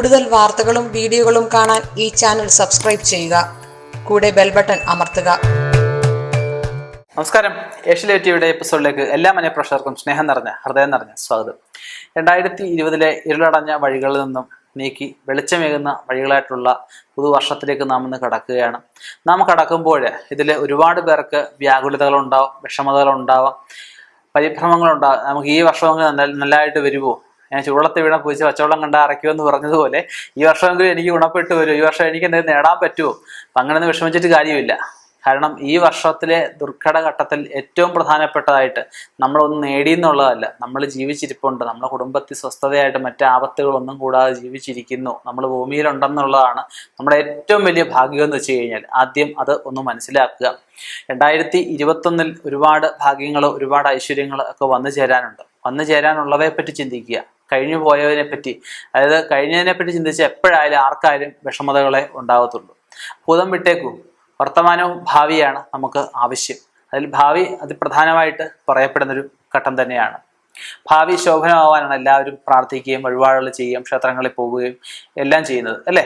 കൂടുതൽ വാർത്തകളും വീഡിയോകളും കാണാൻ ഈ ചാനൽ സബ്സ്ക്രൈബ് ചെയ്യുക. കൂടെ ബെൽ ബട്ടൺ അമർത്തുക. നമസ്കാരം. ഏഷ്യലെ ടിവിയുടെ എപ്പിസോഡിലേക്ക് എല്ലാ മനഃപ്രേക്ഷകർക്കും സ്നേഹം നിറഞ്ഞ ഹൃദയം നിറഞ്ഞ സ്വാഗതം. രണ്ടായിരത്തി ഇരുപതിലെ ഇരുളടഞ്ഞ വഴികളിൽ നിന്നും നീക്കി വെളിച്ചമേകുന്ന വഴികളായിട്ടുള്ള പുതുവർഷത്തിലേക്ക് നാം ഇന്ന് കടക്കുകയാണ്. നാം കടക്കുമ്പോൾ ഇതിൽ ഒരുപാട് പേർക്ക് വ്യാകുലതകളുണ്ടാവും വിഷമതകളുണ്ടാവാം പരിഭ്രമങ്ങളുണ്ടാവും. നമുക്ക് ഈ വർഷമെങ്കിൽ നല്ല നല്ലതായിട്ട് വരുമോ? ഞാൻ ചൂടത്ത് വീണ പൂച്ച പച്ചവെള്ളം കണ്ട അറയ്ക്കുമെന്ന് പറഞ്ഞതുപോലെ ഈ വർഷമെങ്കിലും എനിക്ക് ഗുണപ്പെട്ടു വരും. ഈ വർഷം എനിക്ക് എന്തെങ്കിലും നേടാൻ പറ്റുമോ? അങ്ങനെയൊന്നും വിഷമിച്ചിട്ട് കാര്യമില്ല. കാരണം ഈ വർഷത്തിലെ ദുർഘട ഘട്ടത്തിൽ ഏറ്റവും പ്രധാനപ്പെട്ടതായിട്ട് നമ്മളൊന്നും നേടി എന്നുള്ളതല്ല. നമ്മൾ ജീവിച്ചിരിപ്പുണ്ട്. നമ്മുടെ കുടുംബത്തിൽ സ്വസ്ഥതയായിട്ട് മറ്റ് ആപത്തുകളൊന്നും കൂടാതെ ജീവിച്ചിരിക്കുന്നു. നമ്മൾ ഭൂമിയിലുണ്ടെന്നുള്ളതാണ് നമ്മുടെ ഏറ്റവും വലിയ ഭാഗ്യം എന്ന് വെച്ച് കഴിഞ്ഞാൽ. ആദ്യം അത് ഒന്ന് മനസ്സിലാക്കുക. രണ്ടായിരത്തി ഇരുപത്തൊന്നിൽ ഒരുപാട് ഭാഗ്യങ്ങൾ ഒരുപാട് ഐശ്വര്യങ്ങൾ ഒക്കെ വന്നു ചേരാനുണ്ട്. വന്നു ചേരാനുള്ളവയെ പറ്റി ചിന്തിക്കുക. കഴിഞ്ഞു പോയതിനെ പറ്റി അതായത് കഴിഞ്ഞതിനെ പറ്റി ചിന്തിച്ച് എപ്പോഴായാലും ആർക്കായാലും വിഷമതകളെ ഉണ്ടാകത്തുള്ളൂ. ഭൂതം വിട്ടേക്കൂ. വർത്തമാനവും ഭാവിയാണ് നമുക്ക് ആവശ്യം. അതിൽ ഭാവി അതിപ്രധാനമായിട്ട് പറയപ്പെടുന്നൊരു ഘട്ടം തന്നെയാണ്. ഭാവി ശോഭനമാവാനാണ് എല്ലാവരും പ്രാർത്ഥിക്കുകയും വഴിപാടുകൾ ചെയ്യുകയും ക്ഷേത്രങ്ങളിൽ പോവുകയും എല്ലാം ചെയ്യുന്നത് അല്ലേ?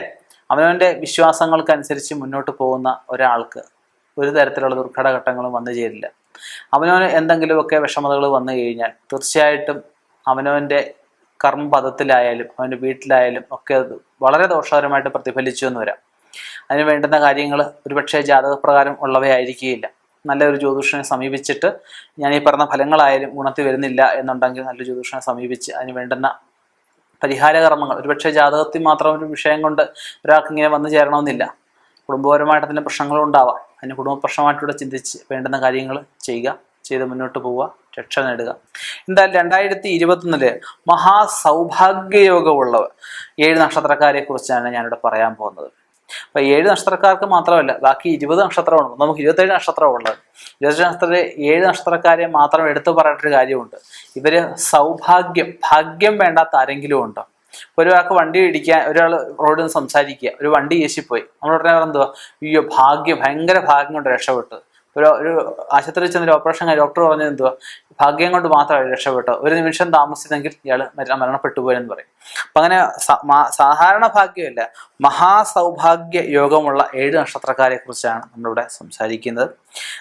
അവനവന്റെ വിശ്വാസങ്ങൾക്കനുസരിച്ച് മുന്നോട്ട് പോകുന്ന ഒരാൾക്ക് ഒരു തരത്തിലുള്ള ദുർഘടഘട്ടങ്ങളും വന്നു ചേരില്ല. അവനവന് എന്തെങ്കിലുമൊക്കെ വിഷമതകൾ വന്നു കഴിഞ്ഞാൽ തീർച്ചയായിട്ടും അവനവന്റെ കർമ്മപദത്തിലായാലും അവന്റെ വീട്ടിലായാലും ഒക്കെ അത് വളരെ ദോഷകരമായിട്ട് പ്രതിഫലിച്ചു എന്ന് വരാം. അതിന് വേണ്ടുന്ന കാര്യങ്ങൾ ഒരുപക്ഷെ ജാതകപ്രകാരം ഉള്ളവയായിരിക്കുകയില്ല. നല്ലൊരു ജ്യോതിഷനെ സമീപിച്ചിട്ട് ഞാൻ ഈ പറഞ്ഞ ഫലങ്ങളായാലും ഗുണത്തിൽ വരുന്നില്ല എന്നുണ്ടെങ്കിൽ നല്ല ജ്യോതിഷനെ സമീപിച്ച് അതിന് വേണ്ടുന്ന പരിഹാരകർമ്മങ്ങൾ. ഒരുപക്ഷെ ജാതകത്തിൽ മാത്രം ഒരു വിഷയം കൊണ്ട് ഒരാൾക്ക് ഇങ്ങനെ വന്നു ചേരണമെന്നില്ല. കുടുംബപരമായിട്ട് തന്നെ പ്രശ്നങ്ങളും ഉണ്ടാവാം. അതിന് കുടുംബ പ്രശ്നമായിട്ടൂടെ ചിന്തിച്ച് വേണ്ടുന്ന കാര്യങ്ങൾ ചെയ്യുക ചെയ്ത് മുന്നോട്ട് പോവുക രക്ഷ നേടുക. എന്തായാലും രണ്ടായിരത്തി ഇരുപത്തൊന്നിൽ മഹാസൗഭാഗ്യയോഗമുള്ളവർ. ഏഴ് നക്ഷത്രക്കാരെ കുറിച്ചാണ് ഞാനിവിടെ പറയാൻ പോകുന്നത്. അപ്പൊ ഏഴ് നക്ഷത്രക്കാർക്ക് മാത്രമല്ല ബാക്കി ഇരുപത് നക്ഷത്രമാണ്. നമുക്ക് ഇരുപത്തേഴ് നക്ഷത്രമുള്ളത് ഇരുപത്തേഴ് നക്ഷത്രത്തിലെ ഏഴ് നക്ഷത്രക്കാരെ മാത്രം എടുത്തു പറയേണ്ട ഒരു കാര്യമുണ്ട്. ഇവർ സൗഭാഗ്യം ഭാഗ്യം വേണ്ടാത്ത ആരെങ്കിലും ഉണ്ടോ? ഒരാൾക്ക് വണ്ടി ഇടിക്കാൻ ഒരാൾ റോഡിൽ നിന്ന് സംസാരിക്കുക ഒരു വണ്ടി ഏശിപ്പോയി. നമ്മൾ ഉടനെ എന്തുവാ അയ്യോ ഭാഗ്യം ഭയങ്കര ഭാഗ്യം കൊണ്ട് രക്ഷപ്പെട്ടു. ഒരു ഒരു ആശുപത്രിയിൽ ചെന്നൊരു ഓപ്പറേഷൻ ഡോക്ടർ പറഞ്ഞത് എന്തുവാ? ഭാഗ്യം കൊണ്ട് മാത്രം രക്ഷപ്പെട്ടു. ഒരു നിമിഷം താമസിച്ചെങ്കിൽ ഇയാൾ മരണപ്പെട്ടു പോയെന്ന് പറയും. അപ്പൊ അങ്ങനെ സാധാരണ ഭാഗ്യമല്ല മഹാസൗഭാഗ്യ യോഗമുള്ള ഏഴ് നക്ഷത്രക്കാരെ കുറിച്ചാണ് നമ്മളിവിടെ സംസാരിക്കുന്നത്.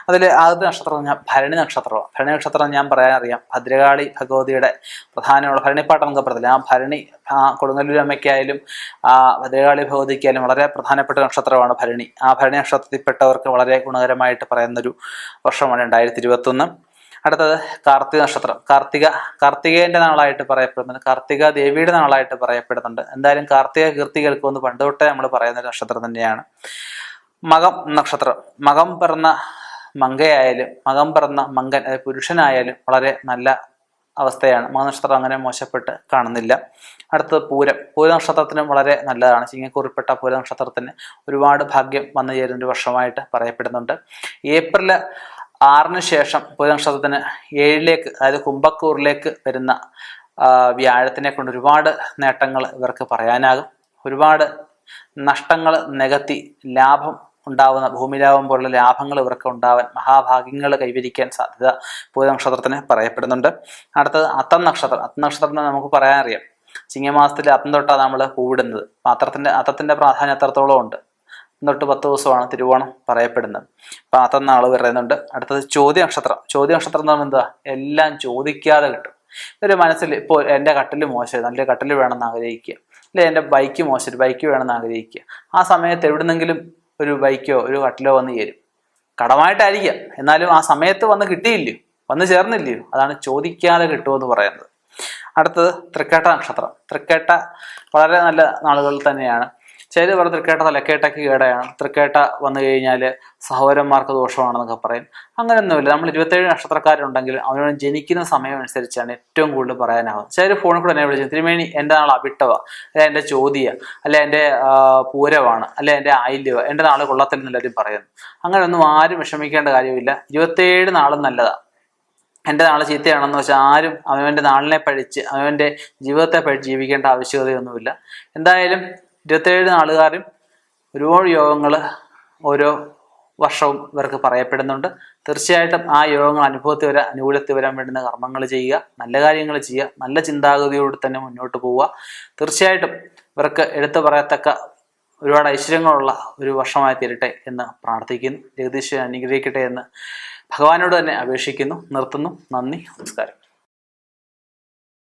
അതിൽ ആദ്യത്തെ നക്ഷത്രം ഞാൻ ഭരണി നക്ഷത്രമാണ്. ഭരണി നക്ഷത്രം ഞാൻ പറയാൻ അറിയാം. ഭദ്രകാളി ഭഗവതിയുടെ പ്രധാനമുള്ള ഭരണിപ്പാട്ട് നമുക്ക് പറഞ്ഞില്ല ആ ഭരണി കൊടുങ്ങല്ലൂർ അമ്മയ്ക്കായാലും ആ ഭദ്രകാളി ഭഗവതിക്കായാലും വളരെ പ്രധാനപ്പെട്ട നക്ഷത്രമാണ് ഭരണി. ആ ഭരണി നക്ഷത്രത്തിൽപ്പെട്ടവർക്ക് വളരെ ഗുണകരമായിട്ട് പറയുന്നൊരു വർഷമാണ് രണ്ടായിരത്തി ഇരുപത്തൊന്ന്. അടുത്തത് കാർത്തിക നക്ഷത്രം. കാർത്തിക കാർത്തികേയന്റെ നാളായിട്ട് പറയപ്പെടുന്നുണ്ട്. കാർത്തിക ദേവിയുടെ നാളായിട്ട് പറയപ്പെടുന്നുണ്ട്. എന്തായാലും കാർത്തിക കീർത്തി കേൾക്കുമെന്ന് പണ്ട് തൊട്ടേ നമ്മൾ പറയുന്ന നക്ഷത്രം തന്നെയാണ്. മകം നക്ഷത്രം. മകം പിറന്ന മങ്കയായാലും മകം പിറന്ന മങ്കൻ പുരുഷനായാലും വളരെ നല്ല അവസ്ഥയാണ്. മകനക്ഷത്രം അങ്ങനെ മോശപ്പെട്ട് കാണുന്നില്ല. അടുത്തത് പൂരം. പൂര നക്ഷത്രത്തിനും വളരെ നല്ലതാണ്. ചിങ്ങക്കുറിപ്പെട്ട പൂര നക്ഷത്രത്തിന് ഒരുപാട് ഭാഗ്യം വന്നു ചേരുന്ന ഒരു വർഷമായിട്ട് പറയപ്പെടുന്നുണ്ട്. ഏപ്രിൽ ആറിന് ശേഷം പൂര നക്ഷത്രത്തിന് ഏഴിലേക്ക് അതായത് കുംഭക്കൂറിലേക്ക് വരുന്ന വ്യാഴത്തിനെ കൊണ്ട് ഒരുപാട് നേട്ടങ്ങൾ ഇവർക്ക് പറയാനാകും. ഒരുപാട് നഷ്ടങ്ങൾ നികത്തി ലാഭം ഉണ്ടാവുന്ന ഭൂമി ലാഭം പോലുള്ള ലാഭങ്ങൾ ഇവർക്ക് ഉണ്ടാവാൻ മഹാഭാഗ്യങ്ങൾ കൈവരിക്കാൻ സാധ്യത പൂരനക്ഷത്രത്തിന് പറയപ്പെടുന്നുണ്ട്. അടുത്തത് അത്തം നക്ഷത്രം. അത്തം നക്ഷത്രത്തിന് നമുക്ക് പറയാൻ അറിയാം ചിങ്ങമാസത്തിൽ അത്തം തൊട്ടാണ് നമ്മൾ പൂവിടുന്നത്. അത്തത്തിന്റെ അത്തത്തിന്റെ പ്രാധാന്യം എത്രത്തോളം ഉണ്ട്? തൊട്ട് പത്ത് ദിവസമാണ് തിരുവോണം പറയപ്പെടുന്നത്. അപ്പം അത്തന്ന ആൾ പറയുന്നുണ്ട് അടുത്തത് ചോദ്യ നക്ഷത്രം. ചോദ്യ നക്ഷത്രം എന്ന് പറയുന്നത് എന്താ? എല്ലാം ചോദിക്കാതെ കിട്ടും. ഒരു മനസ്സിൽ ഇപ്പോൾ എന്റെ കട്ടിൽ മോശം നല്ല കട്ടിൽ വേണമെന്ന് ആഗ്രഹിക്കുക. അല്ലെ എന്റെ ബൈക്ക് മോശം ബൈക്ക് വേണമെന്ന് ആഗ്രഹിക്കുക. ആ സമയത്ത് എവിടുന്നെങ്കിലും ഒരു ബൈക്കോ ഒരു കട്ടിലോ വന്ന് ചേരും കടമായിട്ടായിരിക്കാം. എന്നാലും ആ സമയത്ത് വന്ന് കിട്ടിയില്ലയോ? വന്ന് ചേർന്നില്ലയോ? അതാണ് ചോദിക്കാതെ കിട്ടുമെന്ന് പറയുന്നത്. അടുത്തത് തൃക്കേട്ട നക്ഷത്രം. തൃക്കേട്ട വളരെ നല്ല നാളുകളിൽ തന്നെയാണ്. ചില പറഞ്ഞ തൃക്കേട്ട തലക്കേട്ടയ്ക്ക് കേടയാണ്. തൃക്കേട്ട വന്നു കഴിഞ്ഞാൽ സഹോദരന്മാർക്ക് ദോഷമാണെന്നൊക്കെ പറയും. അങ്ങനെയൊന്നുമില്ല. നമ്മൾ ഇരുപത്തേഴ് നക്ഷത്രക്കാരുണ്ടെങ്കിൽ അവനോട് ജനിക്കുന്ന സമയം അനുസരിച്ചാണ് ഏറ്റവും കൂടുതൽ പറയാനാവുന്നത്. ചിലർ ഫോണിൽ കൂടെ എന്നെ വിളിച്ചു തിരുമേനി എന്റെ നാൾ അവിട്ടവ? അല്ലെ എന്റെ ചോദ്യ? അല്ലെ എന്റെ പൂരവാണ്? അല്ലെ എന്റെ ആയില്യവ എന്റെ നാൾ കൊള്ളത്തിൽ എല്ലാവരും പറയുന്നു അങ്ങനെയൊന്നും ആരും വിഷമിക്കേണ്ട കാര്യമില്ല. ഇരുപത്തേഴ് നാളും നല്ലതാണ് എന്റെ നാളെ ചീത്തയാണെന്ന് വെച്ചാൽ ആരും അവന്റെ നാളിനെ പഴിച്ച് അവന്റെ ജീവിതത്തെ പഴിച്ച് ജീവിക്കേണ്ട ആവശ്യകതയൊന്നുമില്ല. എന്തായാലും ഇരുപത്തേഴ് നാളുകാരും ഒരുപാട് യോഗങ്ങൾ ഓരോ വർഷവും ഇവർക്ക് പറയപ്പെടുന്നുണ്ട്. തീർച്ചയായിട്ടും ആ യോഗങ്ങൾ അനുഭവത്തിൽ വരാൻ അനുകൂലത്തിൽ വരാൻ വേണ്ടുന്ന കർമ്മങ്ങൾ ചെയ്യുക നല്ല കാര്യങ്ങൾ ചെയ്യുക നല്ല ചിന്താഗതിയോട് തന്നെ മുന്നോട്ട് പോവുക. തീർച്ചയായിട്ടും ഇവർക്ക് എടുത്തു പറയത്തക്ക ഒരുപാട് ഐശ്വര്യങ്ങളുള്ള ഒരു വർഷമായി തീരട്ടെ എന്ന് പ്രാർത്ഥിക്കുന്നു. ജഗദീശ്വരൻ അനുഗ്രഹിക്കട്ടെ എന്ന് ഭഗവാനോട് തന്നെ അപേക്ഷിക്കുന്നു. നിർത്തുന്നു. നന്ദി. നമസ്കാരം.